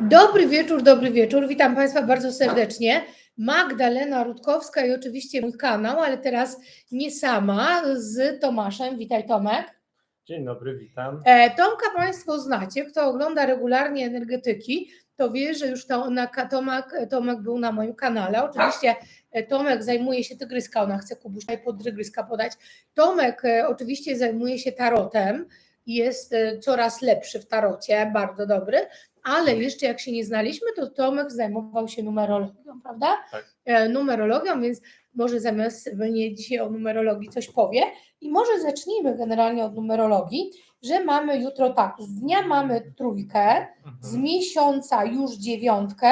Dobry wieczór, dobry wieczór. Witam Państwa bardzo serdecznie. Magdalena Rutkowska i oczywiście mój kanał, ale teraz nie sama, z Tomaszem. Witaj Tomek. Dzień dobry, witam. E, Tomka Państwo znacie, kto ogląda regularnie energetyki, to wie, że już to na, Tomek, Tomek był na moim kanale. Oczywiście e, Tomek zajmuje się tygryska, ona chce Kubuś pod tygryska podać. Tomek e, oczywiście zajmuje się tarotem, jest coraz lepszy w tarocie, bardzo dobry, ale jeszcze jak się nie znaliśmy, to Tomek zajmował się numerologią, prawda? Tak. E, Numerologią, więc może zamiast mnie dzisiaj o numerologii coś powie. I może zacznijmy generalnie od numerologii, że mamy jutro tak, z dnia mamy trójkę, z Mhm. miesiąca już dziewiątkę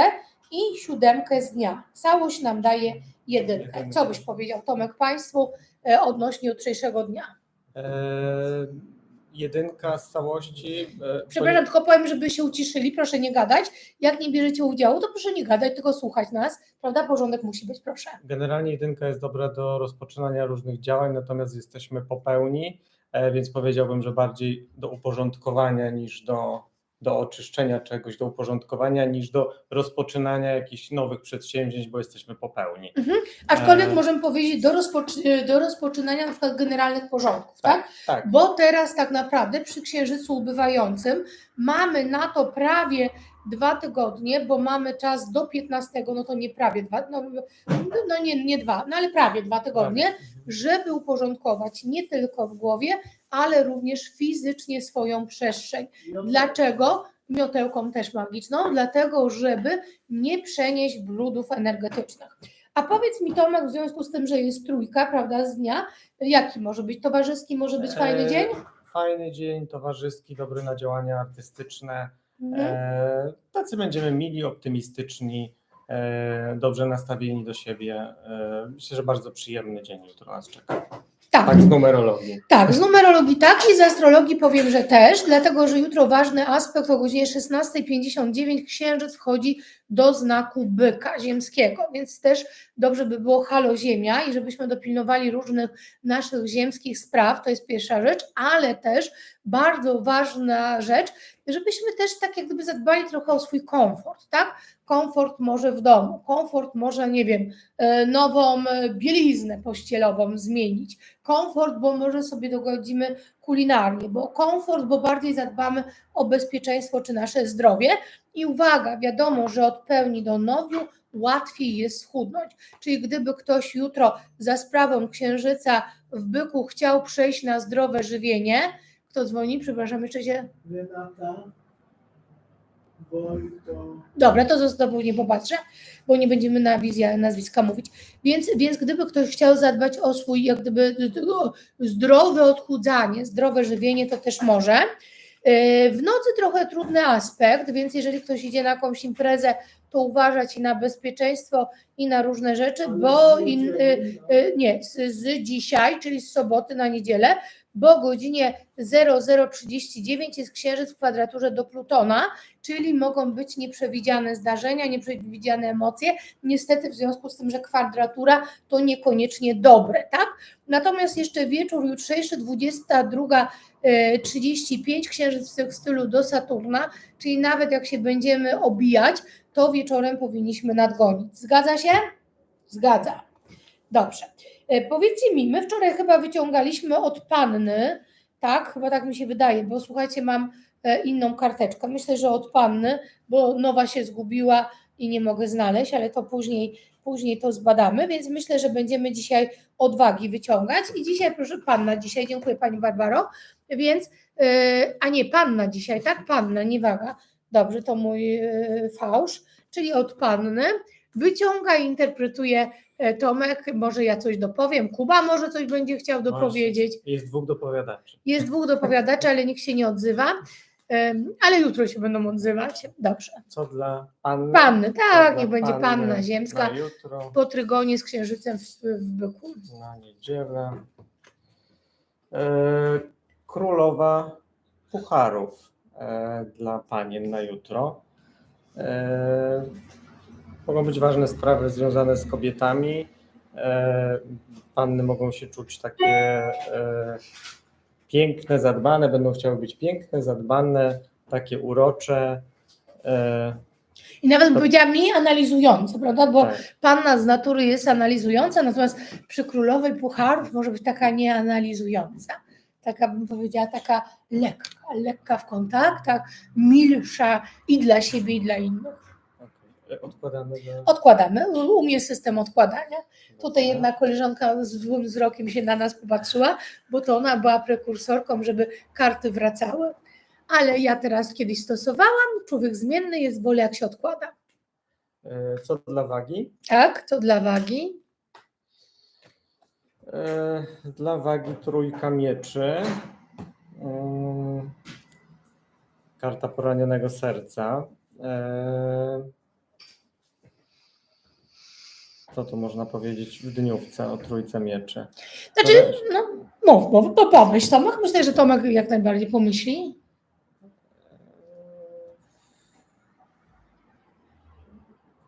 i siódemkę z dnia. Całość nam daje jedynkę. Co byś powiedział Tomek Państwu e, odnośnie jutrzejszego dnia? E, jedynka z całości. E, Przepraszam, tylko powiem, żeby się uciszyli, proszę nie gadać. Jak nie bierzecie udziału, to proszę nie gadać, tylko słuchać nas, prawda? Porządek musi być, proszę. Generalnie jedynka jest dobra do rozpoczynania różnych działań, natomiast jesteśmy po pełni, e, więc powiedziałbym, że bardziej do uporządkowania niż do, do oczyszczenia czegoś, do uporządkowania niż do rozpoczynania jakichś nowych przedsięwzięć, bo jesteśmy po pełni. Aczkolwiek E. możemy powiedzieć do, rozpoczy- do rozpoczynania na przykład generalnych porządków, tak? Tak, Bo teraz tak naprawdę przy księżycu ubywającym mamy na to prawie dwa tygodnie, bo mamy czas do 15, no to nie prawie dwa, no, no nie, nie dwa, no ale prawie dwa tygodnie, żeby uporządkować nie tylko w głowie, ale również fizycznie swoją przestrzeń. Dlaczego? Miotełką też magiczną, dlatego żeby nie przenieść brudów energetycznych. A powiedz mi Tomek, w związku z tym, że jest trójka, prawda, z dnia, jaki może być? Towarzyski może być fajny E, dzień? Fajny dzień, towarzyski, dobry na działania artystyczne. Mhm. E, tacy będziemy mili, optymistyczni, e, dobrze nastawieni do siebie. E, myślę, że bardzo przyjemny dzień jutro nas czeka. Tak, Tak, z numerologii. tak, z numerologii tak i z astrologii powiem, że też, dlatego że jutro ważny aspekt o godzinie 16.59 księżyc wchodzi do znaku byka ziemskiego, więc też dobrze by było halo ziemia i żebyśmy dopilnowali różnych naszych ziemskich spraw, to jest pierwsza rzecz, ale też bardzo ważna rzecz, żebyśmy też tak jak gdyby zadbali trochę o swój komfort, tak? Komfort może w domu, komfort może, nie wiem, e, nową e, bieliznę pościelową zmienić, komfort, bo może sobie dogodzimy kulinarnie, bo komfort, bo bardziej zadbamy o bezpieczeństwo czy nasze zdrowie. I uwaga, wiadomo, że od pełni do nowiu łatwiej jest schudnąć. Czyli gdyby ktoś jutro za sprawą księżyca w byku chciał przejść na zdrowe żywienie, kto dzwoni? Przepraszam, jeszcze się. Renata, Dobra, to tobą nie popatrzę, bo nie będziemy na wizję nazwiska mówić. Więc, więc gdyby ktoś chciał zadbać o swój jak gdyby zdrowe odchudzanie, zdrowe żywienie, to też może. Yy, W nocy trochę trudny aspekt, więc jeżeli ktoś idzie na jakąś imprezę, to uważać i na bezpieczeństwo i na różne rzeczy, bo in, y, y, nie, z, z dzisiaj, czyli z soboty na niedzielę, bo godzinie 0039 jest księżyc w kwadraturze do Plutona, czyli mogą być nieprzewidziane zdarzenia, nieprzewidziane emocje. Niestety w związku z tym, że kwadratura to niekoniecznie dobre, tak? Natomiast jeszcze wieczór jutrzejszy 22.35 księżyc w sekstylu do Saturna, czyli nawet jak się będziemy obijać, to wieczorem powinniśmy nadgonić. Zgadza się? Zgadza. Dobrze. E, Powiedzcie mi, my wczoraj chyba wyciągaliśmy od panny, tak? Chyba tak mi się wydaje, bo słuchajcie, mam e, inną karteczkę. Myślę, że od panny, bo nowa się zgubiła i nie mogę znaleźć, ale to później, później to zbadamy, więc myślę, że będziemy dzisiaj odwagi wyciągać. I dzisiaj, proszę panna, dzisiaj, dziękuję pani Barbaro, więc, e, a nie panna dzisiaj, tak? Panna, nie waga. Dobrze, to mój fałsz, czyli od panny. Wyciąga i interpretuje Tomek, może ja coś dopowiem, Kuba może coś będzie chciał dopowiedzieć. Jest dwóch dopowiadaczy. Jest dwóch dopowiadaczy, ale nikt się nie odzywa. Ale jutro się będą odzywać. Dobrze. Co dla panny? Panny, tak, niech będzie panna ziemska Na jutro, po trygonie z księżycem w, w byku. na niedzielę. E, królowa pucharów e, dla panien na jutro. Mogą być ważne sprawy związane z kobietami. E, panny mogą się czuć takie e, piękne, zadbane, będą chciały być piękne, zadbane, takie urocze. E, I nawet bym To- powiedziała mniej analizujące, prawda? Bo tak. panna z natury jest analizująca, natomiast przy królowej pucharów może być taka nieanalizująca. Taka bym powiedziała, taka lekka, lekka w kontaktach, milsza i dla siebie, i dla innych. E, Odkładamy do... Odkładamy, u mnie system odkładania. Tutaj jedna koleżanka z złym wzrokiem się na nas popatrzyła, bo to ona była prekursorką, żeby karty wracały. Ale ja teraz kiedyś stosowałam, człowiek zmienny jest, wolę jak się odkłada. E, Co dla wagi? Tak, to dla wagi. E, Dla wagi trójka mieczy. Mm, Karta poranionego serca. E, Co tu można powiedzieć w dniówce o trójce mieczy? Znaczy, no, mów, mów, to pomyśl Tomek. Myślę, że Tomek jak najbardziej pomyśli.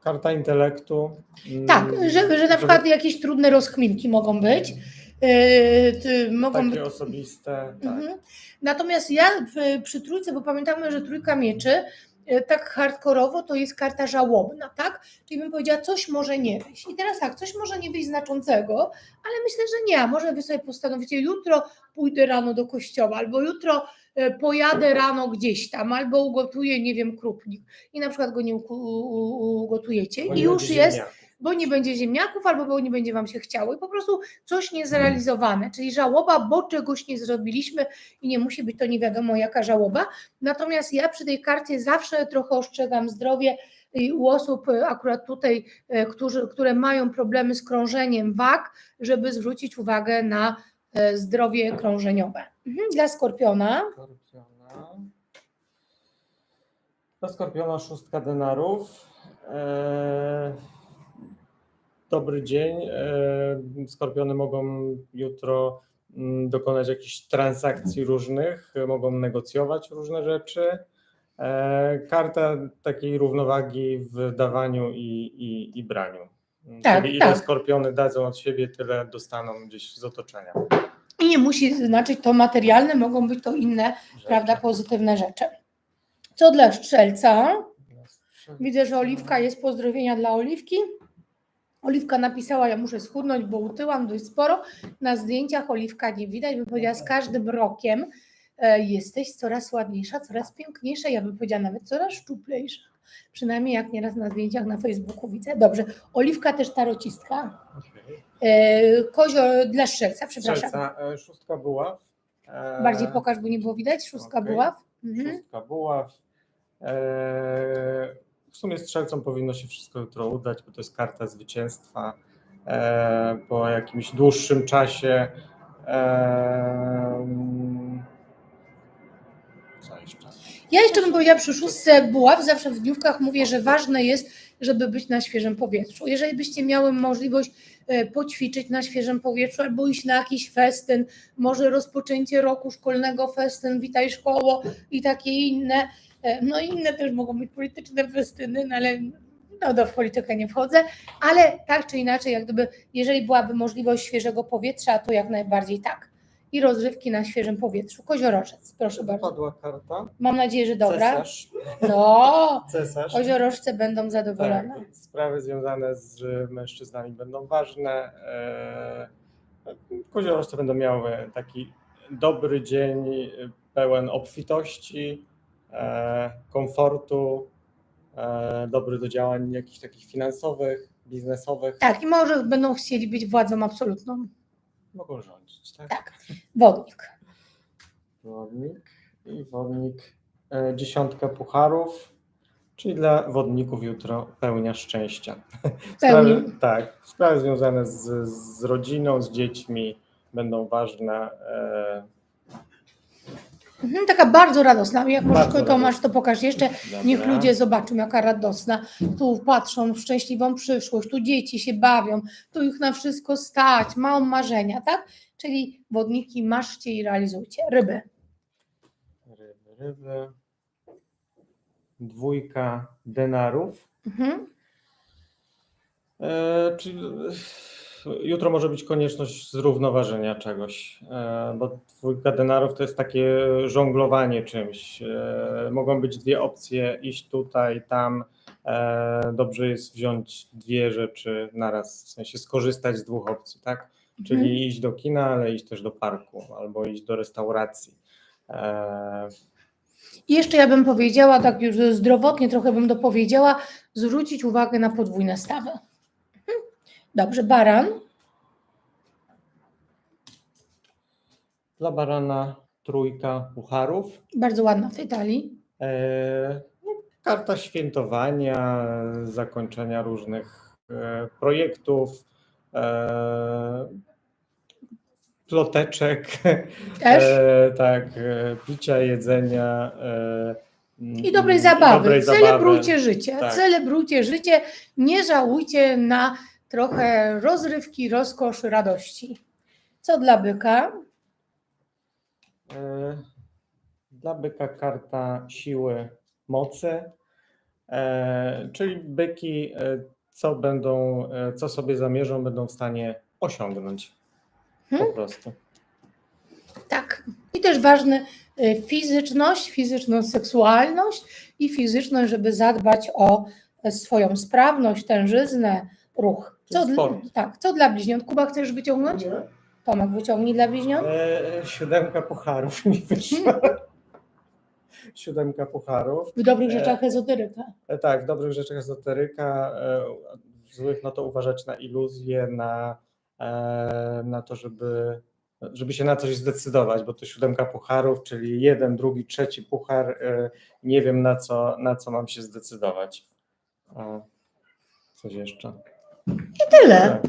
Karta intelektu. Mm, Tak, że, że na przykład jakieś trudne rozkminki mogą być. Yy, mogą być Takie osobiste. Tak. Mhm. Natomiast ja przy, trójce, bo pamiętamy, że trójka mieczy tak hardkorowo to jest karta żałobna, tak? Czyli bym powiedziała, coś może nie wyjść. I teraz tak, coś może nie wyjść znaczącego, ale myślę, że nie. A może wy sobie postanowicie, jutro pójdę rano do kościoła, albo jutro e, pojadę rano gdzieś tam, albo ugotuję, nie wiem, krupnik. I na przykład go nie ugotujecie. I już jest. Bo nie będzie ziemniaków, albo bo nie będzie Wam się chciało. I po prostu coś niezrealizowane, czyli żałoba, bo czegoś nie zrobiliśmy i nie musi być to nie wiadomo jaka żałoba. Natomiast ja przy tej karcie zawsze trochę ostrzegam zdrowie i u osób akurat tutaj, e, którzy, które mają problemy z krążeniem wag, żeby zwrócić uwagę na e, zdrowie krążeniowe. Mhm. Dla skorpiona. Skorpiona. Dla Skorpiona szóstka denarów. Eee, dobry dzień. Eee, Skorpiony mogą jutro mm, dokonać jakichś transakcji różnych, e, mogą negocjować różne rzeczy. Eee, Karta takiej równowagi w dawaniu i, i, i braniu. Mm, Tak, Czyli ile tak. skorpiony dadzą od siebie, tyle dostaną gdzieś z otoczenia. I nie musi znaczyć to materialne, mogą być to inne, rzeczy. prawda, pozytywne rzeczy. Co dla strzelca? Widzę, że Oliwka jest pozdrowienia dla Oliwki. Oliwka napisała, ja muszę schudnąć, bo utyłam dość sporo. Na zdjęciach Oliwka nie widać, bym powiedziała, z każdym rokiem e, jesteś coraz ładniejsza, coraz piękniejsza, ja bym powiedziała nawet coraz szczuplejsza. Przynajmniej jak nieraz na zdjęciach na Facebooku widzę. Dobrze, Oliwka też tarocistka. Okej. E, Kozio dla strzelca, przepraszam. Strzelca, e, szóstka buław. Bardziej pokaż, bo nie było widać. Szóstka okej. buław. Mhm. Szóstka buław. E, W sumie strzelcom powinno się wszystko jutro udać, bo to jest karta zwycięstwa. E, Po jakimś dłuższym czasie. E, Co jeszcze? Ja jeszcze bym powiedziała przy szóstce buław, zawsze w dniówkach mówię, że ważne jest, żeby być na świeżym powietrzu. Jeżeli byście miały możliwość poćwiczyć na świeżym powietrzu albo iść na jakiś festyn, może rozpoczęcie roku szkolnego festyn, witaj szkoło i takie inne, e, no inne też mogą być polityczne festyny, no ale no do politykę nie wchodzę, ale tak czy inaczej, jak gdyby, jeżeli byłaby możliwość świeżego powietrza, to jak najbardziej tak. I rozrywki na świeżym powietrzu. Koziorożec, proszę bardzo. Padła karta. Mam nadzieję, że dobra. Cesarz. No, Cesarz. koziorożce będą zadowolone. Tak, sprawy związane z mężczyznami będą ważne. E, Koziorożce będą miały taki dobry dzień, e, pełen obfitości, e, komfortu, e, dobry do działań jakichś takich finansowych, biznesowych. Tak, i może będą chcieli być władzą absolutną. Mogą rządzić, tak? Tak. Wodnik. Wodnik i wodnik. E, dziesiątka pucharów, czyli dla wodników jutro pełnia szczęścia. Sprawy, tak, sprawy związane z, z rodziną, z dziećmi będą ważne. E, Mhm, taka bardzo radosna. Jak możesz, Bardzo Tomasz, to pokaż jeszcze. Niech dobra. ludzie zobaczą, jaka radosna. Tu patrzą w szczęśliwą przyszłość, tu dzieci się bawią, tu ich na wszystko stać, mają marzenia, tak? Czyli wodniki maszcie i realizujcie. Ryby. Ryby, ryby. Dwójka denarów. Mhm. E, czyli jutro może być konieczność zrównoważenia czegoś, e, bo dwójka denarów to jest takie żonglowanie czymś. E, Mogą być dwie opcje, iść tutaj, tam. E, Dobrze jest wziąć dwie rzeczy naraz, w sensie skorzystać z dwóch opcji, tak? Czyli Mhm. iść do kina, ale iść też do parku albo iść do restauracji. I jeszcze ja bym powiedziała, tak już zdrowotnie trochę bym dopowiedziała, zwrócić uwagę na podwójne stawy. Dobrze, baran. Dla barana trójka pucharów. Bardzo ładna w tej talii. E, no, Karta świętowania, zakończenia różnych e, projektów, e, ploteczek, Też. e, tak, e, picia, jedzenia. e, I dobrej mm, zabawy. dobrej Celebrujcie życie. Tak. Celebrujcie życie. Nie żałujcie na trochę rozrywki, rozkosz, radości. Co dla byka? E, Dla byka karta siły, mocy, e, czyli byki, e, co będą, co sobie zamierzą, będą w stanie osiągnąć. Po Hmm? prostu. Tak. I też ważne fizyczność, fizyczną seksualność i fizyczność, żeby zadbać o swoją sprawność, tężyznę, ruch. Co, dla, sport. tak, co dla bliźniąt? Kuba, chcesz wyciągnąć? Tomek, wyciągnij dla bliźniąt. E, siódemka pucharów mi wyszła. Siódemka pucharów. W dobrych E, rzeczach ezoteryka. E, Tak, w dobrych rzeczach ezoteryka, e, w złych no to uważać na iluzję, na, e, na to, żeby, żeby się na coś zdecydować, bo to siódemka pucharów, czyli jeden, drugi, trzeci puchar, e, nie wiem na co, na co mam się zdecydować. A, coś jeszcze. Tyle.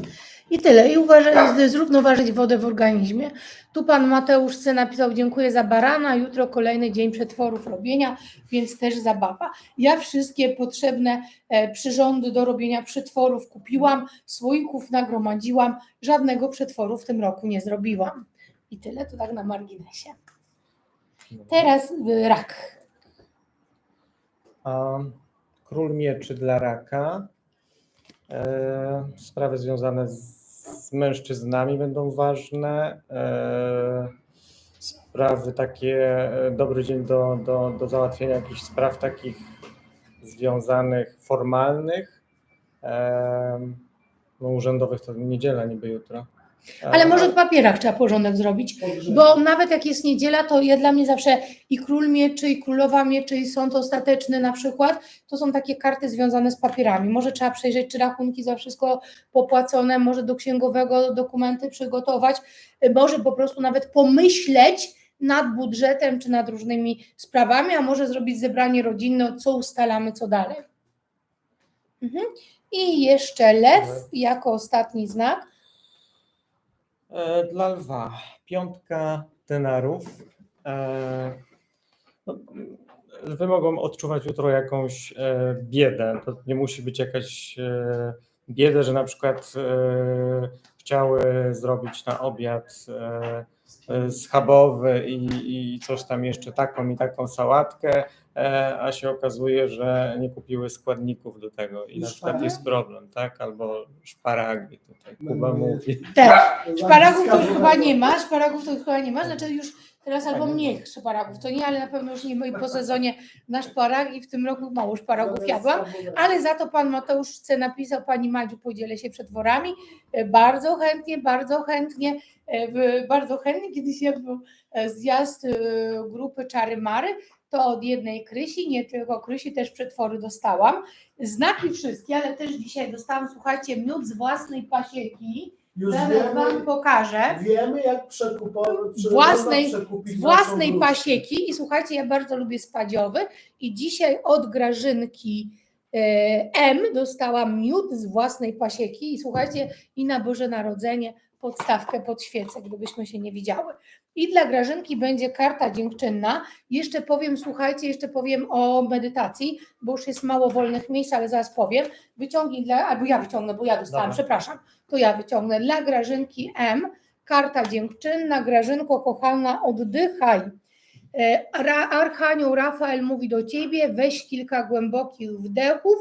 I tyle. I uważaj, zrównoważyć wodę w organizmie. Tu pan Mateusz C. napisał, dziękuję za barana, jutro kolejny dzień przetworów robienia, więc też zabawa. Ja wszystkie potrzebne e, przyrządy do robienia przetworów kupiłam, słoików nagromadziłam, żadnego przetworu w tym roku nie zrobiłam. I tyle, to tak na marginesie. Teraz y, rak. Król mieczy dla raka. E, sprawy związane z, mężczyznami będą ważne. E, sprawy takie, e, dobry dzień do, do, do załatwienia jakichś spraw takich związanych, formalnych. No, urzędowych to niedziela niby jutro. Ale może w papierach trzeba porządek zrobić. Bo nawet jak jest niedziela, to ja dla mnie zawsze i król mieczy, i królowa mieczy, i sąd ostateczny na przykład, to są takie karty związane z papierami. Może trzeba przejrzeć, czy rachunki za wszystko popłacone, może do księgowego dokumenty przygotować, może po prostu nawet pomyśleć nad budżetem, czy nad różnymi sprawami, a może zrobić zebranie rodzinne, co ustalamy, co dalej. Mhm. I jeszcze lew jako ostatni znak. E, Dla lwa piątka denarów. E, no, Lwy mogą odczuwać jutro jakąś e, biedę. To nie musi być jakaś bieda, że na przykład chciały zrobić na obiad schabowy i, i coś tam jeszcze taką i taką sałatkę, e, a się okazuje, że nie kupiły składników do tego i I na przykład jest problem, tak? Albo szparagi tutaj Kuba mówi. Też. Szparagów to już chyba nie ma, szparagów to już chyba nie ma, znaczy już teraz albo mniej szparagów, to nie, ale na pewno już nie po sezonie na szparagi, w tym roku mało szparagów jadłam, ale za to pan Mateusz C. napisał, pani Madziu podzielę się przetworami, E, bardzo chętnie, bardzo chętnie, e, bardzo chętnie, kiedyś jak był e, zjazd grupy Czary Mary, to od jednej Krysi, nie tylko Krysi, też przetwory dostałam, znaki wszystkie, ale też dzisiaj dostałam, słuchajcie, miód z własnej pasieki, Już Zaraz Wam wiemy, pokażę. wiemy jak przekupować. Własnej- własnej pasieki i słuchajcie, ja bardzo lubię spadziowy i dzisiaj od Grażynki e, M dostałam miód z własnej pasieki i słuchajcie, i na Boże Narodzenie podstawkę pod świecę, gdybyśmy się nie widziały. I dla Grażynki będzie karta dziękczynna. Jeszcze powiem, słuchajcie, jeszcze powiem o medytacji, bo już jest mało wolnych miejsc, ale zaraz powiem. Wyciągnij dla, albo ja wyciągnę, bo ja dostałam, Dobra. przepraszam, to ja wyciągnę dla Grażynki M. Karta dziękczynna, Grażynko kochana, oddychaj. E, Archanioł Rafael mówi do ciebie, weź kilka głębokich wdechów,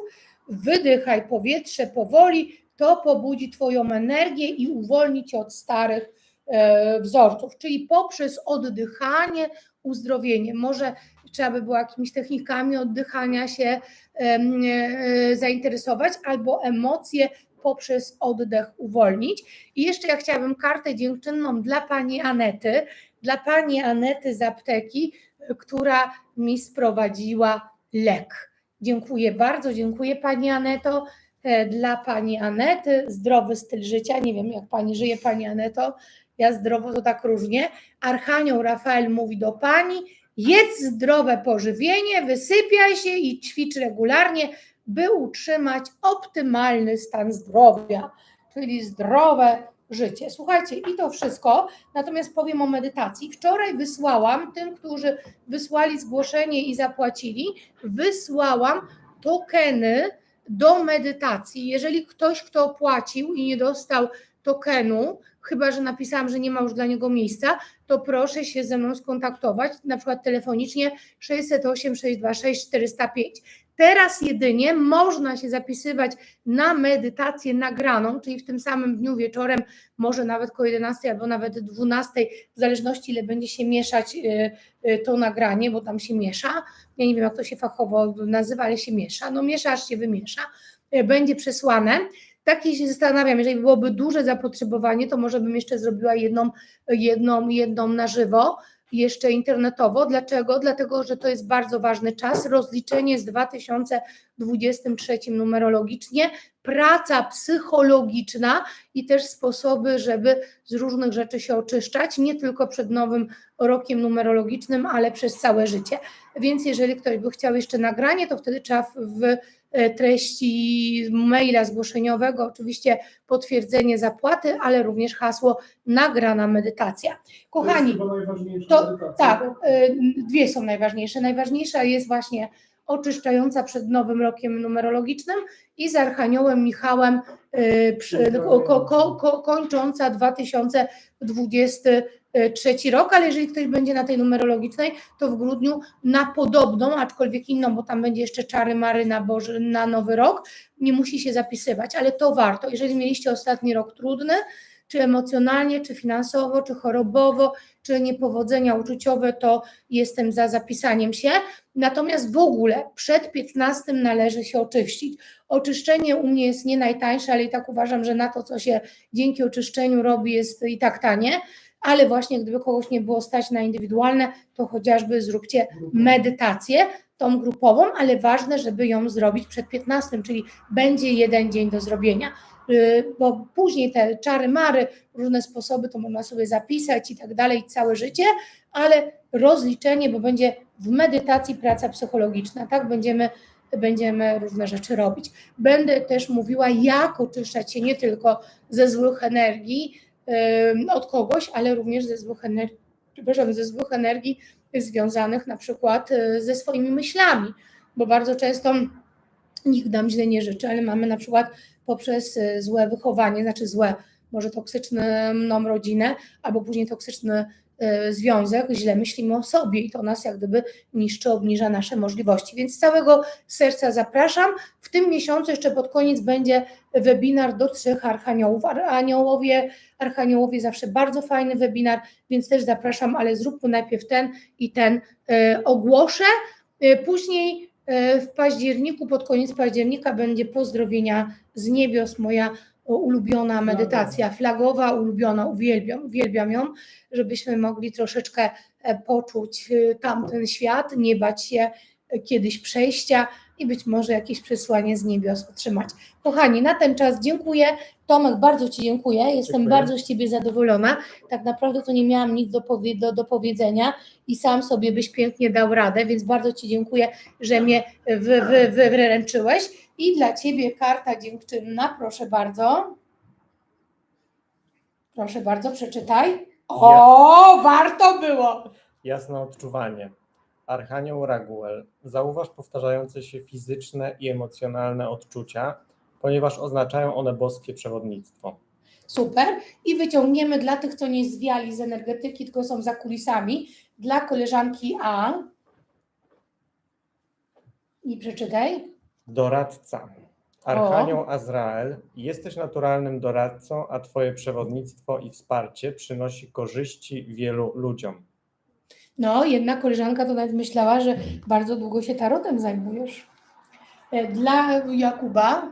wydychaj powietrze powoli, to pobudzi Twoją energię i uwolni Cię od starych e, wzorców, czyli poprzez oddychanie, uzdrowienie. Może trzeba by było jakimiś technikami oddychania się e, zainteresować, albo emocje poprzez oddech uwolnić. I jeszcze ja chciałabym kartę dziękczynną dla Pani Anety, dla Pani Anety z apteki, która mi sprowadziła lek. Dziękuję bardzo, dziękuję Pani Aneto. E, Dla Pani Anety zdrowy styl życia. Nie wiem, jak Pani żyje, Pani Aneto. Ja zdrowo to tak różnie. Archanioł Rafael mówi do Pani: jedz zdrowe pożywienie, wysypiaj się i ćwicz regularnie, by utrzymać optymalny stan zdrowia, czyli zdrowe życie. Słuchajcie, i to wszystko. Natomiast powiem o medytacji. Wczoraj wysłałam tym, którzy wysłali zgłoszenie i zapłacili, wysłałam tokeny do medytacji. Jeżeli ktoś, kto opłacił i nie dostał tokenu, chyba że napisałam, że nie ma już dla niego miejsca, to proszę się ze mną skontaktować, na przykład telefonicznie 608 626 405. Teraz jedynie można się zapisywać na medytację nagraną, czyli w tym samym dniu wieczorem, może nawet koło 11 albo nawet 12, w zależności ile będzie się mieszać y, y, to nagranie, bo tam się miesza. Ja nie wiem, jak to się fachowo nazywa, ale się miesza. No miesza, aż się wymiesza. Y, Będzie przesłane. Takie się zastanawiam, jeżeli byłoby duże zapotrzebowanie, to może bym jeszcze zrobiła jedną, jedną, jedną na żywo, jeszcze internetowo. Dlaczego? Dlatego, że to jest bardzo ważny czas. Rozliczenie z 2023 numerologicznie, praca psychologiczna i też sposoby, żeby z różnych rzeczy się oczyszczać, nie tylko przed nowym rokiem numerologicznym, ale przez całe życie. Więc jeżeli ktoś by chciał jeszcze nagranie, to wtedy trzeba w, treści maila zgłoszeniowego, oczywiście potwierdzenie zapłaty, ale również hasło nagrana medytacja. Kochani, to to tak, y, dwie są najważniejsze. Najważniejsza jest właśnie oczyszczająca przed nowym rokiem numerologicznym i z Archaniołem Michałem y, przy, ko, ko, ko, ko, kończąca 2023 rok, ale jeżeli ktoś będzie na tej numerologicznej, to w grudniu na podobną, aczkolwiek inną, bo tam będzie jeszcze czary mary na, Boży, na nowy rok, nie musi się zapisywać, ale to warto. Jeżeli mieliście ostatni rok trudny, czy emocjonalnie, czy finansowo, czy chorobowo, czy niepowodzenia uczuciowe, to jestem za zapisaniem się. Natomiast w ogóle przed 15 należy się oczyścić. Oczyszczenie u mnie jest nie najtańsze, ale i tak uważam, że na to, co się dzięki oczyszczeniu robi, jest i tak tanie. Ale właśnie gdyby kogoś nie było stać na indywidualne, to chociażby zróbcie medytację, tą grupową, ale ważne, żeby ją zrobić przed 15, czyli będzie jeden dzień do zrobienia. Y, Bo później te czary mary, różne sposoby, to można sobie zapisać i tak dalej, całe życie, ale rozliczenie, bo będzie w medytacji praca psychologiczna, tak? Będziemy, będziemy różne rzeczy robić. Będę też mówiła, jak oczyszczać się nie tylko ze złych energii ym, od kogoś, ale również ze złych energii, ze złych energii związanych na przykład y, ze swoimi myślami, bo bardzo często nikt nam źle nie życzy, ale mamy na przykład poprzez y, złe wychowanie, znaczy złe, może toksyczną rodzinę, albo później toksyczny y, związek, źle myślimy o sobie i to nas jak gdyby niszczy, obniża nasze możliwości. Więc z całego serca zapraszam. W tym miesiącu jeszcze pod koniec będzie webinar do trzech archaniołów. Ar- Aniołowie, archaniołowie zawsze bardzo fajny webinar, więc też zapraszam, ale zróbmy najpierw ten i ten y, ogłoszę. Później w październiku, pod koniec października będzie pozdrowienia z niebios, moja o, ulubiona medytacja, flagowa, ulubiona, uwielbiam, uwielbiam ją, żebyśmy mogli troszeczkę e, poczuć e, tamten świat, nie bać się e, kiedyś przejścia i być może jakieś przesłanie z niebios otrzymać. Kochani, na ten czas dziękuję. Tomek, bardzo Ci dziękuję. Jestem Dziękuję. bardzo z Ciebie zadowolona. Tak naprawdę to nie miałam nic do, powie, do, do powiedzenia i sam sobie byś pięknie dał radę, więc bardzo Ci dziękuję, że mnie wy, wy, wy, wręczyłeś. I dla Ciebie karta dziękczynna, proszę bardzo. Proszę bardzo, przeczytaj. O, warto było. Jasne odczuwanie. Archanioł Raguel. Zauważ powtarzające się fizyczne i emocjonalne odczucia, ponieważ oznaczają one boskie przewodnictwo. Super. I wyciągniemy dla tych, co nie zwiali z energetyki, tylko są za kulisami, dla koleżanki A. I przeczytaj. Doradca. Archanioł Azrael, jesteś naturalnym doradcą, a Twoje przewodnictwo i wsparcie przynosi korzyści wielu ludziom. No, jedna koleżanka to nawet myślała, że bardzo długo się tarotem zajmujesz. E, Dla Jakuba,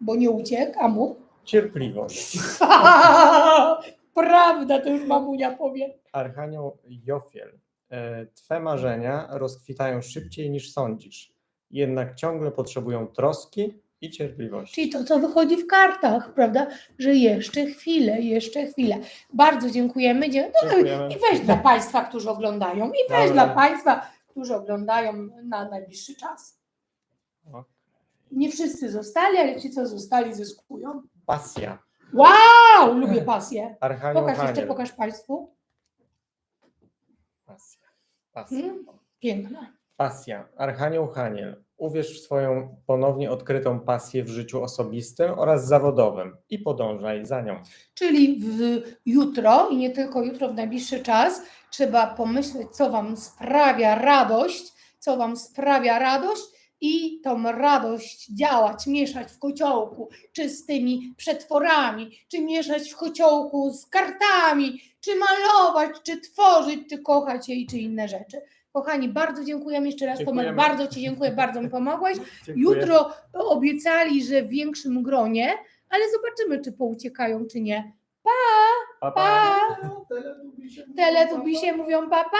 bo nie uciekł, a mógł. Cierpliwość. Prawda, to już mamunia powie. Archanioł Jofiel, e, Twe marzenia rozkwitają szybciej niż sądzisz, jednak ciągle potrzebują troski i cierpliwości. Czyli to, co wychodzi w kartach, prawda? Że jeszcze chwilę, jeszcze chwilę. Bardzo dziękujemy. Dzie- no, Dziękujemy. I weź dla Państwa, którzy oglądają, i weź dla Państwa, którzy oglądają na najbliższy czas. Nie wszyscy zostali, ale ci, co zostali, zyskują. Pasja. Wow! Lubię pasję. Archanioł Pokaż jeszcze, Haniel. pokaż Państwu. Pasja. Pasja. Hmm? Piękna. Pasja. Archanioł Haniel. Uwierz w swoją ponownie odkrytą pasję w życiu osobistym oraz zawodowym i podążaj za nią. Czyli w jutro i nie tylko jutro, w najbliższy czas trzeba pomyśleć, co Wam sprawia radość, co Wam sprawia radość i tą radość działać, mieszać w kociołku, czy z tymi przetworami, czy mieszać w kociołku z kartami, czy malować, czy tworzyć, czy kochać jej, czy inne rzeczy. Kochani, bardzo dziękujemy jeszcze raz. Tomek, bardzo Ci dziękuję, bardzo mi pomogłeś. Dziękuję. Jutro obiecali, że w większym gronie, ale zobaczymy, czy pouciekają, czy nie. Pa, pa. Pa! Teletubisie mówią pa, pa!